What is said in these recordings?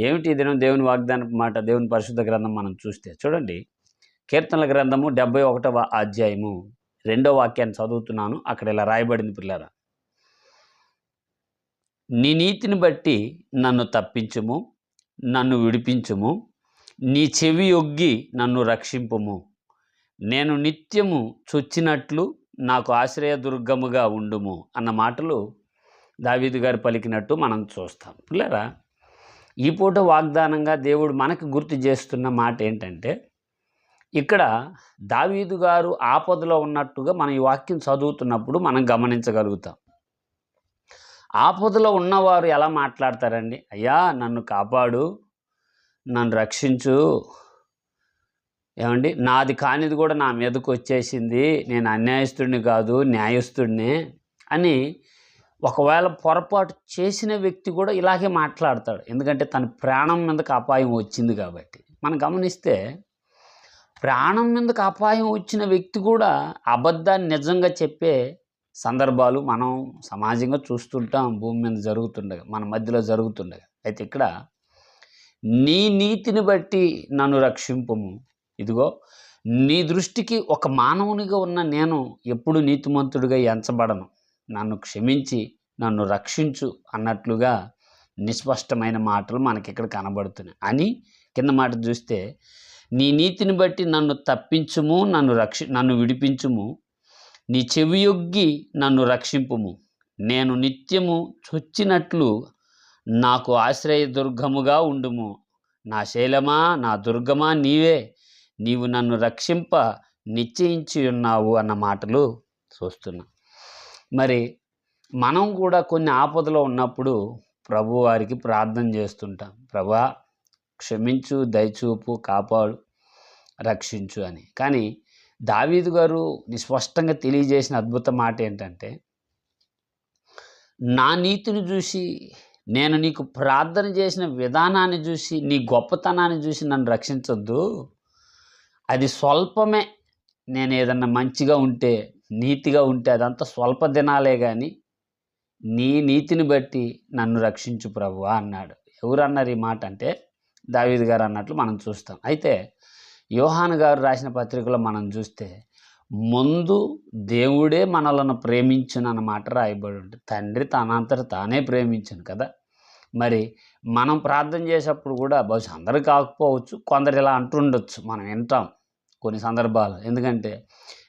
ఏమిటి దినం దేవుని వాగ్దానపు మాట దేవుని పరిశుద్ధ గ్రంథం మనం చూస్తే? చూడండి. కీర్తనల గ్రంథము డెబ్బై ఒకటవ అధ్యాయము రెండో వాక్యాన్ని చదువుతున్నాను. అక్కడ ఇలా రాయబడింది పిల్లరా. నీ నీతిని బట్టి నన్ను తప్పించుము నన్ను విడిపించుము నీ చెవి యొగ్గి నన్ను రక్షింపుము. నేను నిత్యము చొచ్చినట్లు నాకు ఆశ్రయదుర్గముగా ఉండుము అన్న మాటలు దావీదు గారు పలికినట్టు మనం చూస్తాం. పిల్లరా ఈ పూట వాగ్దానంగా దేవుడు మనకు గుర్తు చేస్తున్న మాట ఏంటంటే ఇక్కడ దావీదు గారు ఆపదలో ఉన్నట్టుగా మనం ఈ వాక్యం చదువుతున్నప్పుడు మనం గమనించగలుగుతాం. ఆపదలో ఉన్నవారు ఎలా మాట్లాడతారండి? అయ్యా నన్ను కాపాడు నన్ను రక్షించు. ఏమండి? నాది కానిది కూడా నా మీదకు వచ్చేసింది నేను అన్యాయస్తుడిని కాదు న్యాయస్తుడిని అని ఒకవేళ పొరపాటు చేసిన వ్యక్తి కూడా ఇలాగే మాట్లాడతాడు. ఎందుకంటే తన ప్రాణం మీదకి అపాయం వచ్చింది కాబట్టి. మనం గమనిస్తే ప్రాణం మీదకి అపాయం వచ్చిన వ్యక్తి కూడా అబద్ధాన్ని నిజంగా చెప్పే సందర్భాలు మనం సమాజంగా చూస్తుంటాం. భూమి మీద జరుగుతుండగా మన మధ్యలో జరుగుతుండగా. అయితే ఇక్కడ నీ నీతిని బట్టి నన్ను రక్షింపము. ఇదిగో నీ దృష్టికి ఒక మానవునిగా ఉన్న నేను ఎప్పుడు నీతిమంతుడిగా ఎంచబడను. నన్ను క్షమించి నన్ను రక్షించు అన్నట్లుగా నిస్పష్టమైన మాటలు మనకి ఇక్కడ కనబడుతున్నాయి. అని కింద మాట చూస్తే నీ నీతిని బట్టి నన్ను తప్పించుము నన్ను రక్షి నన్ను విడిపించుము నీ చెవియొగ్గి నన్ను రక్షింపుము. నేను నిత్యము చొచ్చినట్లు నాకు ఆశ్రయ దుర్గముగా ఉండుము. నా శైలమా నా దుర్గమా నీవే. నీవు నన్ను రక్షింప నిశ్చయించి ఉన్నావు అన్న మాటలు చూస్తున్నా. మరి మనం కూడా కొన్ని ఆపదలో ఉన్నప్పుడు ప్రభువారికి ప్రార్థన చేస్తుంటాం. ప్రభా క్షమించు దయచూపు కాపాడు రక్షించు అని. కానీ దావీదు గారు నిస్పష్టంగా తెలియజేసిన అద్భుత మాట ఏంటంటే నా నీతిని చూసి నేను నీకు ప్రార్థన చేసిన విధానాన్ని చూసి నీ గొప్పతనాన్ని చూసి నన్ను రక్షించొద్దు. అది స్వల్పమే. నేను ఏదన్నా మంచిగా ఉంటే నీతిగా ఉంటే అదంతా స్వల్ప దినాలే కానీ నీ నీతిని బట్టి నన్ను రక్షించు ప్రభువా అన్నాడు. ఎవరు అన్నారు ఈ మాట అంటే దావీద్ గారు అన్నట్లు మనం చూస్తాం. అయితే యోహాన్ గారు రాసిన పత్రికలో మనం చూస్తే ముందు దేవుడే మనలను ప్రేమించును అన్నమాట రాయబడి ఉంటుంది. తండ్రి తనంతట తానే ప్రేమించను కదా. మరి మనం ప్రార్థన చేసేప్పుడు కూడా బహుశా అందరు కాకపోవచ్చు కొందరు ఇలా అంటుండొచ్చు. మనం వింటాం కొన్ని సందర్భాలు. ఎందుకంటే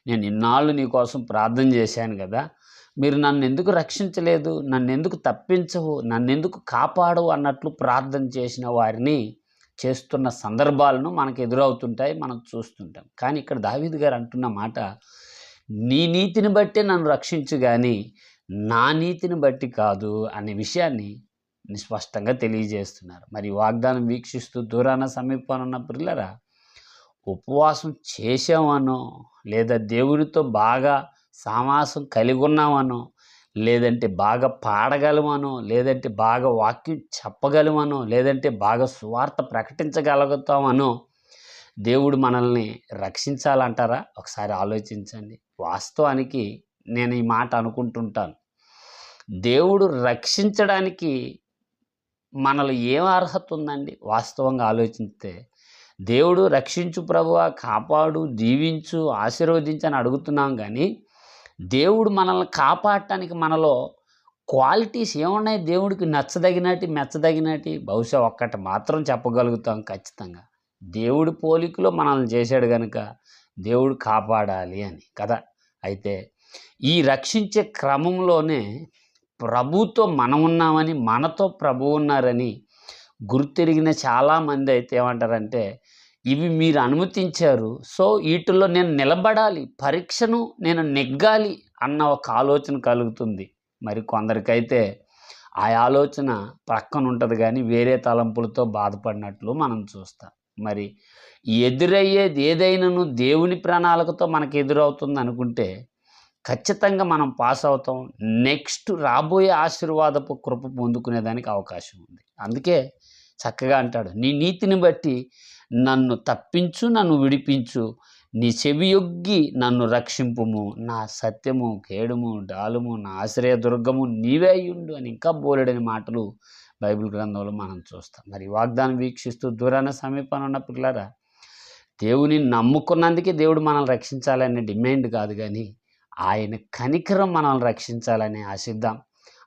నేను ఇన్నాళ్ళు నీ కోసం ప్రార్థన చేశాను కదా. మీరు నన్ను ఎందుకు రక్షించలేదు? నన్ను ఎందుకు తప్పించవు? నన్ను ఎందుకు కాపాడవు? అన్నట్లు ప్రార్థన చేసిన వారిని చేస్తున్న సందర్భాలను మనకు ఎదురవుతుంటాయి మనం చూస్తుంటాం. కానీ ఇక్కడ దావీద్ గారు అంటున్న మాట నీ నీతిని బట్టే నన్ను రక్షించు కానీ నా నీతిని బట్టి కాదు అనే విషయాన్ని నిస్పష్టంగా తెలియజేస్తున్నారు. మరి వాగ్దానం వీక్షిస్తూ దూరాన సమీపాన ఉన్న పిల్లరా ఉపవాసం చేసామనో లేదా దేవుడితో బాగా సామాసం కలిగి ఉన్నామనో లేదంటే బాగా పాడగలమనో లేదంటే బాగా వాక్యం చెప్పగలమనో లేదంటే బాగా సువార్త ప్రకటించగలుగుతామనో దేవుడు మనల్ని రక్షించాలంటారా? ఒకసారి ఆలోచించండి. వాస్తవానికి నేను ఈ మాట అనుకుంటుంటాను. దేవుడు రక్షించడానికి మనలో ఏం అర్హత ఉందండి? వాస్తవంగా ఆలోచిస్తే దేవుడు రక్షించు ప్రభువా కాపాడు దీవించు ఆశీర్వదించు అని అడుగుతున్నాం కానీ దేవుడు మనల్ని కాపాడటానికి మనలో క్వాలిటీస్ ఏమున్నాయి దేవుడికి? నచ్చదగినటి మెచ్చదగినటి బహుశా ఒక్కటి మాత్రం చెప్పగలుగుతాం ఖచ్చితంగా. దేవుడి పోలికలో మనల్ని చేశాడు కనుక దేవుడు కాపాడాలి అని కదా. అయితే ఈ రక్షించే క్రమంలోనే ప్రభుతో మనం ఉన్నామని మనతో ప్రభు ఉన్నారని గుర్తెరిగిన చాలామంది అయితే ఏమంటారంటే ఇవి మీరు అనుమతించారు సో వీటిల్లో నేను నిలబడాలి పరీక్షను నేను నెగ్గాలి అన్న ఒక ఆలోచన కలుగుతుంది. మరి కొందరికైతే ఆ ఆలోచన పక్కన ఉంటుంది కానీ వేరే తలంపులతో బాధపడినట్లు మనం చూస్తాం. మరి ఎదురయ్యేది ఏదైనాను దేవుని ప్రణాళికతో మనకు ఎదురవుతుంది అనుకుంటే ఖచ్చితంగా మనం పాస్ అవుతాం. నెక్స్ట్ రాబోయే ఆశీర్వాదపు కృప పొందుకునేదానికి అవకాశం ఉంది. అందుకే చక్కగా అంటాడు నీ నీతిని బట్టి నన్ను తప్పించు నన్ను విడిపించు. నీ చెవియొగ్గి నన్ను రక్షింపుము. నా సత్యము కేడుము డాలుము నా ఆశ్రయ దుర్గము నీవే అయ్యుండు అని ఇంకా బోలెడని మాటలు బైబిల్ గ్రంథంలో మనం చూస్తాం. మరి వాగ్దానం వీక్షిస్తూ దూరాన సమీపాన ఉన్న పిల్లరా దేవుని నమ్ముకున్నందుకే దేవుడు మనల్ని రక్షించాలనే డిమాండ్ కాదు కానీ ఆయన కనికరం మనల్ని రక్షించాలని ఆశిద్దాం.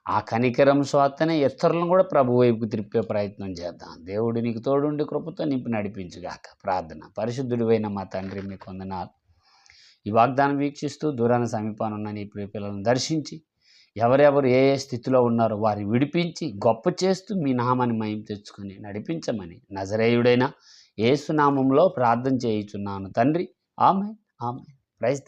ఆ కనికరం స్వాతనే ఇతరులను కూడా ప్రభు వైపుకు త్రిప్పే ప్రయత్నం చేద్దాం. దేవుడు నీకు తోడుండి కృపతో నింపి నడిపించుగాక. ప్రార్థన. పరిశుద్ధుడివైన మా తండ్రి మీకు వందనాలు. ఈ వాగ్దానం వీక్షిస్తూ దూరాన సమీపాన్ని ఉన్న నీ పిల్లలను దర్శించి ఎవరెవరు ఏ ఏ స్థితిలో ఉన్నారో వారిని విడిపించి గొప్ప చేస్తూ మీ నామాన్ని మయం తెచ్చుకొని నడిపించమని నజరేయుడైన ఏసునామంలో ప్రార్థన చేయుచున్నాను. తండ్రి ఆమె ఆమె ప్రైజ్